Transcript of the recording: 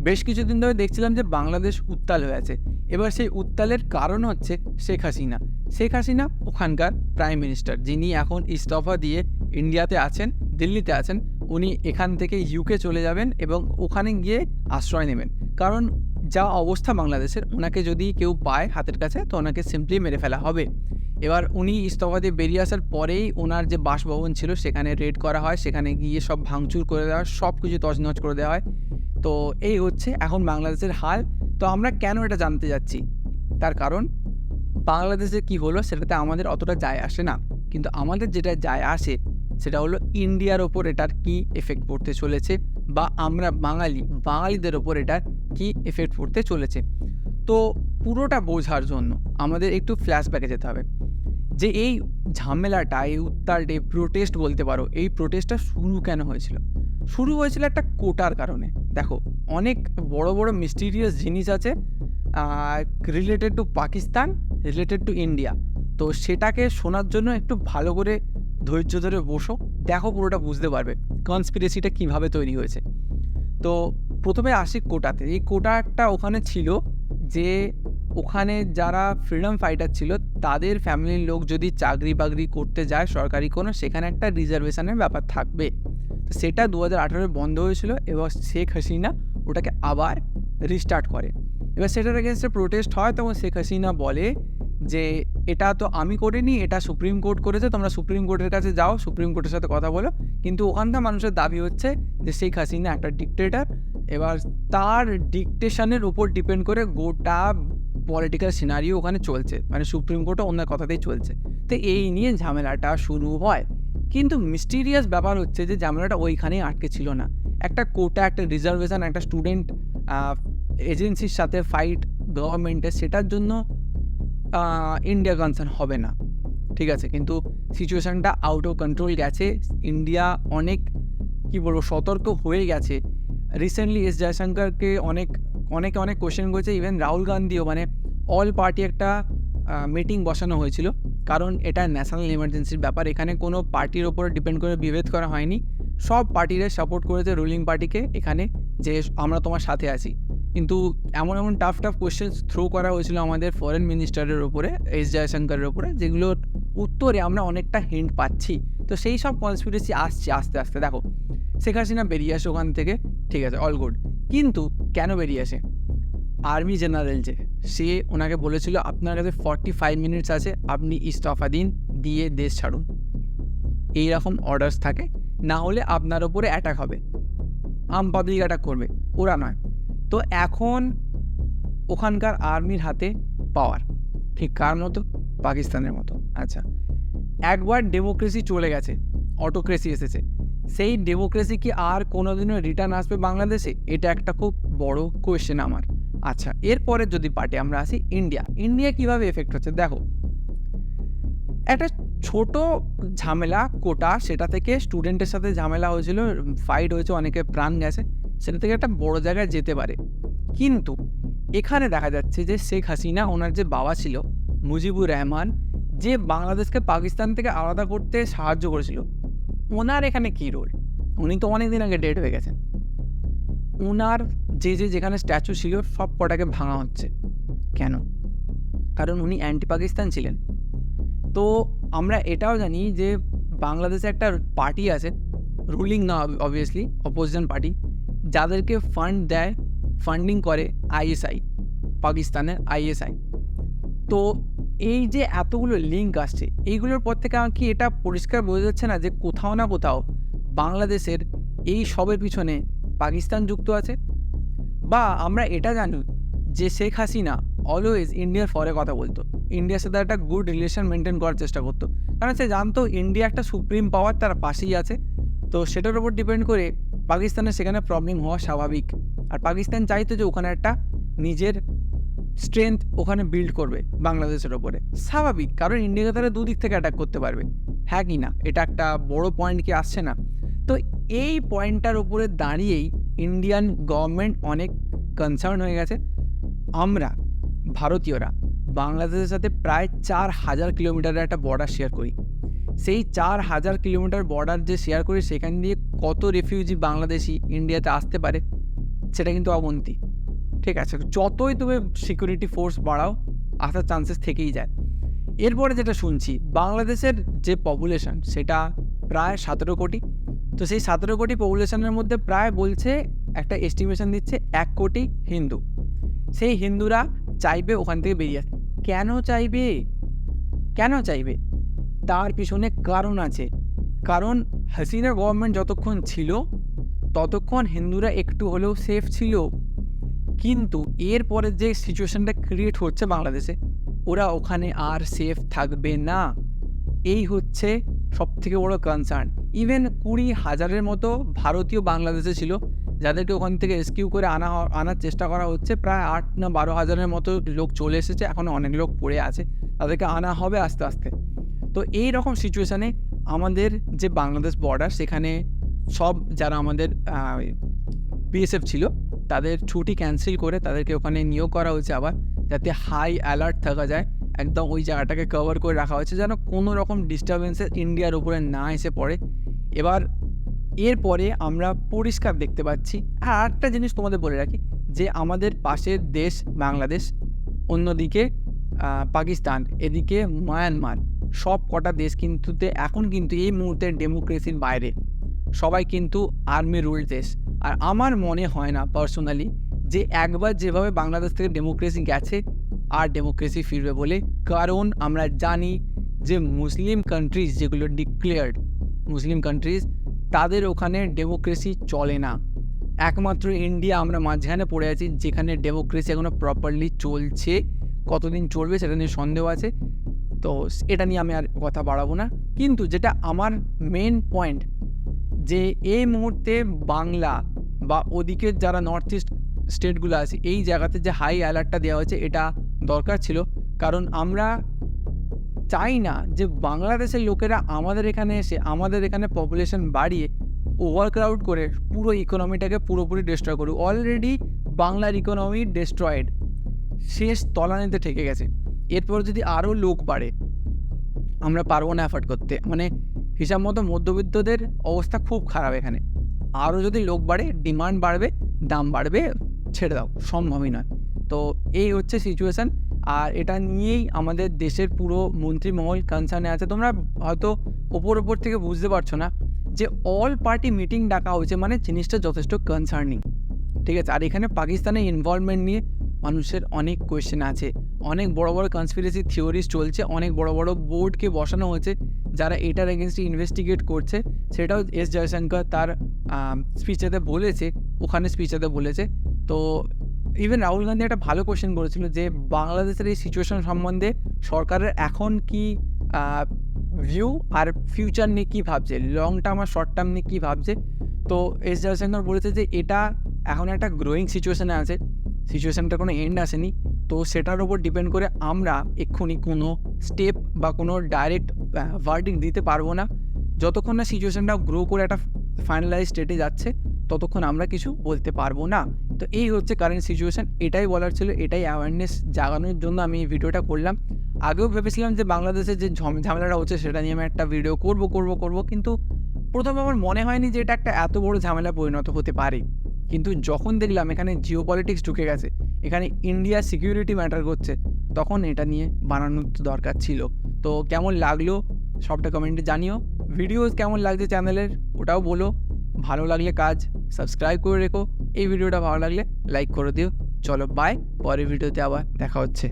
বেশ কিছুদিন ধরে দেখছিলাম যে বাংলাদেশ উত্তাল হয়ে আছে। এবার সেই উত্তালের কারণ হচ্ছে শেখ হাসিনা। শেখ হাসিনা ওখানকার প্রাইম মিনিস্টার, যিনি এখন ইস্তফা দিয়ে ইন্ডিয়াতে আছেন, দিল্লিতে আছেন, উনি এখান থেকে ইউকে চলে যাবেন এবং ওখানে গিয়ে আশ্রয় নেবেন। কারণ যা অবস্থা বাংলাদেশের, ওনাকে যদি কেউ পায় হাতের কাছে, তো ওনাকে সিম্পলি মেরে ফেলা হবে। এবার উনি ইস্তফা দিয়ে বেরিয়ে আসার পরেই ওনার যে বাসভবন ছিল, সেখানে রেড করা হয়, সেখানে গিয়ে সব ভাঙচুর করে দেওয়া হয় সব কিছু তছনছ করে দেওয়া হয়। তো এই হচ্ছে এখন বাংলাদেশের হাল। তো আমরা কেন এটা জানতে যাচ্ছি? তার কারণ, বাংলাদেশে কি হলো সেটাতে আমাদের অতটা যায় আসে না। কিন্তু আমাদের যেটা যায় আসে, সেটা হলো ইন্ডিয়ার ওপর এটার কি এফেক্ট পড়তে চলেছে বা আমরা বাঙালি, বাঙালিদের ওপর এটার কি এফেক্ট পড়তে চলেছে। তো পুরোটা বোঝার জন্য আমাদের একটু ফ্ল্যাশব্যাকে যেতে হবে। যে এই ঝামেলাটা, এই উত্তালটা প্রোটেস্ট বলতে পারো, এই প্রোটেস্টটা শুরু কেন হয়েছিল? শুরু হয়েছিল একটা কোটার কারণে। দেখো, অনেক বড় বড় মিস্টিরিয়াস জিনিস আছে related to Pakistan related to India তো সেটাকে শোনার জন্য একটু ভালো করে ধৈর্য ধরে বসো। দেখো পুরোটা বুঝতে পারবে কনস্পিরেসিটা কীভাবে তৈরি হয়েছে। তো প্রথমে আসি কোটাতে। এই কোটাটা ওখানে ছিল যে, ওখানে যারা ফ্রিডম ফাইটার ছিল, তাদের ফ্যামিলির লোক যদি চাকরি বাকরি করতে যায় সরকারি কোনো, সেখানে একটা রিজার্ভেশনের ব্যাপার থাকবে। সেটা দু হাজার আঠারোয় বন্ধ হয়েছিল এবং শেখ হাসিনা ওটাকে আবার রিস্টার্ট করে। এবার সেটার এগেনস্টে প্রোটেস্ট হয়, তখন শেখ হাসিনা বলে যে, এটা তো আমি করিনি, এটা সুপ্রিম কোর্ট করেছে, তোমরা সুপ্রিম কোর্টের কাছে যাও, সুপ্রিম কোর্টের সাথে কথা বলো। কিন্তু ওখানকার মানুষের দাবি হচ্ছে যে, শেখ হাসিনা একটা ডিকটেটার এবার তার ডিকটেশনের উপর ডিপেন্ড করে গোটা পলিটিক্যাল সিনারিও ওখানে চলছে। মানে সুপ্রিম কোর্টও অন্য কথাতেই চলছে। তো এই নিয়ে ঝামেলাটা শুরু হয়। কিন্তু মিস্টিরিয়াস ব্যাপার হচ্ছে যে ঝামেলাটা ওইখানেই আটকে ছিল না। একটা কোটা, একটা রিজার্ভেশন একটা স্টুডেন্ট এজেন্সির সাথে ফাইট গভর্নমেন্টের সেটার জন্য ইন্ডিয়া কনসার্ন হবে না। ঠিক আছে? কিন্তু সিচুয়েশানটা আউট অফ কন্ট্রোল গেছে। ইন্ডিয়া অনেক, কি বলব, সতর্ক হয়ে গেছে। রিসেন্টলি এস জয়শঙ্করকে অনেক, অনেকে অনেক কোয়েশ্চেন করেছে। ইভেন রাহুল গান্ধীও মানে অল পার্টি একটা মিটিং বসানো হয়েছিল। কারণ এটা ন্যাশনাল এমার্জেন্সির ব্যাপার। এখানে কোনো পার্টির ওপর ডিপেন্ড করে বিভেদ করা হয়নি। সব পার্টিরা সাপোর্ট করেছে রুলিং পার্টিকে এখানে যে আমরা তোমার সাথে আছি। কিন্তু এমন এমন টাফ টাফ কোয়েশ্চেন থ্রো করা হয়েছিল আমাদের ফরেন মিনিস্টারের ওপরে এস জয়শঙ্করের ওপরে যেগুলোর উত্তরে আমরা অনেকটা হিন্ট পাচ্ছি। তো সেই সব কনস্পিরেসি আসছে আস্তে আস্তে। দেখো, শেখ হাসিনা বেরিয়ে আসে ওখান থেকে, ঠিক আছে অল গুড কিন্তু কেন বেরিয়ে আসে? আর্মি জেনারেল যে, সে ওনাকে বলেছিল, আপনার কাছে ফর্টি ফাইভ মিনিটস আছে, আপনি ইস্তফা দিন, দিয়ে দেশ ছাড়ুন। এইরকম অর্ডার্স থাকে, না হলে আপনার ওপরে অ্যাটাক হবে। আম পাবলিক অ্যাটাক করবে, ওরা নয়। তো এখন ওখানকার আর্মির হাতে পাওয়ার ঠিক কার মতো? পাকিস্তানের মতো। আচ্ছা একবার ডেমোক্রেসি চলে গেছে অটোক্রেসি এসেছে, সেই ডেমোক্রেসি কি আর কোনোদিনও রিটার্ন আসবে বাংলাদেশে? এটা একটা খুব বড় কোয়েশ্চেন আমার। আচ্ছা এরপরে যদি পার্টি আমরা আসি ইন্ডিয়া ইন্ডিয়া কীভাবে এফেক্ট হচ্ছে? দেখো, একটা ছোট ঝামেলা কোটা সেটা থেকে স্টুডেন্টের সাথে ঝামেলা হয়েছিল ফাইট হয়েছে, অনেকে প্রাণ গেছে, সেটা থেকে একটা বড় জায়গায় যেতে পারে। কিন্তু এখানে দেখা যাচ্ছে যে শেখ হাসিনা, ওনার যে বাবা ছিল, মুজিবুর রহমান, যে বাংলাদেশকে পাকিস্তান থেকে আলাদা করতে সাহায্য করেছিল, ওনার এখানে কী রোল উনি তো অনেক দিন আগে ডেট হয়ে গেছেন। ওনার যে যে যেখানে স্ট্যাচু ছিল, সব কটাকে ভাঙা হচ্ছে। কেন? কারণ উনি অ্যান্টি পাকিস্তান ছিলেন। তো আমরা এটাও জানি যে বাংলাদেশে একটা পার্টি আছে রুলিং না অবভিয়াসলি অপোজিশন পার্টি যাদেরকে ফান্ড দেয় ফান্ডিং করে আইএসআই পাকিস্তানের আইএসআই তো এই যে এতগুলো লিঙ্ক আসছে, এইগুলোর পর থেকে আমার কি এটা পরিষ্কার বোঝা যাচ্ছে না যে কোথাও না কোথাও বাংলাদেশের এই সবের পিছনে পাকিস্তান যুক্ত আছে? বা আমরা এটা জানি যে শেখ হাসিনা অলওয়েজ ইন্ডিয়ার ফরে কথা বলতো। ইন্ডিয়ার সাথে একটা গুড রিলেশন মেনটেন করার চেষ্টা করতো। কারণ সে জানতো ইন্ডিয়া একটা সুপ্রিম পাওয়ার তার পাশেই আছে। তো সেটার উপর ডিপেন্ড করে পাকিস্তানের সেখানে প্রবলেম হওয়া স্বাভাবিক। আর পাকিস্তান চাইতো যে ওখানে একটা নিজের স্ট্রেংথ ওখানে বিল্ড করবে বাংলাদেশের ওপরে। স্বাভাবিক, কারণ ইন্ডিয়াকে তারা দুদিক থেকে অ্যাটাক করতে পারবে। হ্যাঁ কি না? এটা একটা বড় পয়েন্ট কি আসছে না? তো এই পয়েন্টটার উপরে দাঁড়িয়েই ইন্ডিয়ান গভর্নমেন্ট অনেক কনসার্ন হয়ে গেছে। আমরা, ভারতীয়রা, বাংলাদেশের সাথে প্রায় চার হাজার কিলোমিটারের একটা বর্ডার শেয়ার করি। সেই চার হাজার কিলোমিটার বর্ডার যে শেয়ার করি, সেখান দিয়ে কত রেফিউজি বাংলাদেশি ইন্ডিয়াতে আসতে পারে, সেটা কিন্তু অবন্তি। ঠিক আছে, যতই তুমি সিকিউরিটি ফোর্স বাড়াও, আসার চান্সেস থেকেই যায়। এরপরে যেটা শুনছি, বাংলাদেশের যে পপুলেশন সেটা প্রায় সতেরো কোটি। তো সেই সতেরো কোটি পপুলেশনের মধ্যে প্রায় বলছে একটা এস্টিমেশন দিচ্ছে এক কোটি হিন্দু। সেই হিন্দুরা চাইবে ওখান থেকে বেরিয়ে আসতে। কেন চাইবে? কেন চাইবে? তার পিছনে কারণ আছে। কারণ হাসিনা গভর্নমেন্ট যতক্ষণ ছিল, ততক্ষণ হিন্দুরা একটু হলেও সেফ ছিল। কিন্তু এরপরে যে সিচুয়েশানটা ক্রিয়েট হচ্ছে বাংলাদেশে, ওরা ওখানে আর সেফ থাকবে না। এই হচ্ছে সব থেকে বড় কনসার্ন ইভেন কুড়ি হাজারের মতো ভারতীয় বাংলাদেশে ছিল, যাদেরকে ওখান থেকে রেস্কিউ করে আনা আনার চেষ্টা করা হচ্ছে। প্রায় আট না বারো হাজারের মতো লোক চলে এসেছে, এখন অনেক লোক পড়ে আছে। তাদেরকে আনা হবে আস্তে আস্তে। তো এই রকম সিচুয়েশানে আমাদের যে বাংলাদেশ বর্ডার সেখানে সব যারা আমাদের বিএসএফ ছিল, তাদের ছুটি ক্যান্সেল করে তাদেরকে ওখানে নিয়োগ করা হয়েছে আবার, যাতে হাই অ্যালার্ট থাকা যায়। একদম ওই জায়গাটাকে কভার করে রাখা হয়েছে, যেন কোনো রকম ডিস্টারবেন্সেস ইন্ডিয়ার উপরে না এসে পড়ে। এবার এরপরে আমরা পরিষ্কার দেখতে পাচ্ছি, আর একটা জিনিস তোমাদের বলে রাখি, যে আমাদের পাশের দেশ বাংলাদেশ, অন্যদিকে পাকিস্তান, এদিকে মায়ানমার, সব কটা দেশ কিন্তু এখন কিন্তু এই মুহূর্তে ডেমোক্রেসির বাইরে। সবাই কিন্তু আর্মি রুল দেশ। আর আমার মনে হয় না পার্সোনালি যে একবার যেভাবে বাংলাদেশ থেকে ডেমোক্রেসি গেছে, আর ডেমোক্রেসি ফিরবে বলে, কারণ আমরা জানি যে মুসলিম কান্ট্রিজ যেগুলো ডিক্লেয়ার্ড মুসলিম কান্ট্রিজ তাদের ওখানে ডেমোক্রেসি চলে না। একমাত্র ইন্ডিয়া আমরা মাঝখানে পড়ে আছি, যেখানে ডেমোক্রেসি এখনও প্রপারলি চলছে। কতদিন চলবে সেটা নিয়ে সন্দেহ আছে। তো এটা নিয়ে আমি আর কথা বাড়াবো না। কিন্তু যেটা আমার মেন পয়েন্ট যে এই মুহূর্তে বাংলা বা ওদিকের যারা নর্থ ইস্ট স্টেটগুলো আছে, এই জায়গাতে যে হাই অ্যালার্টটা দেওয়া হয়েছে, এটা দরকার ছিল। কারণ আমরা চাই না যে বাংলাদেশের লোকেরা আমাদের এখানে এসে, আমাদের এখানে পপুলেশন বাড়িয়ে ওভার ক্রাউড করে পুরো ইকোনমিটাকে পুরোপুরি ডিস্ট্রয় করুক। অলরেডি বাংলার ইকোনমি ডিস্ট্রয়েড শেষ তলানিতে ঠেকে গেছে। এরপর যদি আরও লোক বাড়ে, আমরা পারব না অ্যাফোর্ড করতে। মানে হিসাব মতো মধ্যবিত্তদের অবস্থা খুব খারাপ এখানে। আরও যদি লোক বাড়ে ডিমান্ড বাড়বে, দাম বাড়বে, ছেড়ে দাও। সম্ভবই নয়। তো এই হচ্ছে সিচুয়েশান আর এটা নিয়েই আমাদের দেশের পুরো মন্ত্রীমহল কনসার্নে আছে। তোমরা হয়তো ওপর ওপর থেকে বুঝতে পারছ না যে অল পার্টি মিটিং ডাকা হয়েছে মানে জিনিসটা যথেষ্ট কনসার্নিং ঠিক আছে? আর এখানে পাকিস্তানের ইনভলভমেন্ট নিয়ে মানুষের অনেক কোয়েশ্চেন আছে। অনেক বড় বড় কনস্পিরেসি থিওরিজ চলছে। অনেক বড় বড় বোর্ডকে বসানো হয়েছে যারা এটার এগেনস্টে ইনভেস্টিগেট করছে। সেটাও এস জয়শঙ্কর তার স্পিচেতে বলেছে। ওখানে স্পিচেতে বলেছে। তো ইভেন রাহুল গান্ধী একটা ভালো কোয়েশ্চেন করেছিল যে, বাংলাদেশের এই সিচুয়েশন সম্বন্ধে সরকারের এখন কি ভিউ আর ফিউচার নিয়ে কী ভাবছে? লং টার্ম আর শর্ট টার্ম নিয়ে কী ভাবছে? তো এস জয়শঙ্কর বলেছে যে, এটা এখন একটা গ্রোয়িং সিচুয়েশানে আছে। সিচুয়েশানটা কোনো এন্ড আসেনি। তো সেটার ওপর ডিপেন্ড করে আমরা এক্ষুনি কোনো স্টেপ বা কোনো ডাইরেক্ট ভার্ডিং দিতে পারব না। যতক্ষণ না সিচুয়েশানটা গ্রো করে একটা ফাইনালাইজ স্টেটে যাচ্ছে, ততক্ষণ আমরা কিছু বলতে পারব না। তো এই হচ্ছে কারেন্ট সিচুয়েশান এটাই বলার ছিল, এটাই অ্যাওয়ারনেস জাগানোর জন্য আমি এই ভিডিওটা করলাম। আগেও ভেবেছিলাম যে বাংলাদেশে যে ঝম- ঝামেলাটা হচ্ছে সেটা নিয়ে আমি একটা ভিডিও করব করব করব, কিন্তু প্রথমে আমার মনে হয়নি যে এটা একটা এত বড় ঝামেলা পরিণত হতে পারে। কিন্তু যখন দেখলাম এখানে জিও পলিটিক্স ঢুকে গেছে, এখানে ইন্ডিয়া সিকিউরিটি ম্যাটার করছে, তখন এটা নিয়ে বানানোর দরকার ছিল। তো কেমন লাগল সবটা কমেন্টে জানিও। ভিডিও কেমন লাগছে চ্যানেলের ওটাও বলো। ভালো লাগলে কাজ সাবস্ক্রাইব করে রেখো। এই ভিডিওটা ভালো লাগলে লাইক করে দিও। চলো বাই পরের ভিডিওতে আবার দেখা হচ্ছে।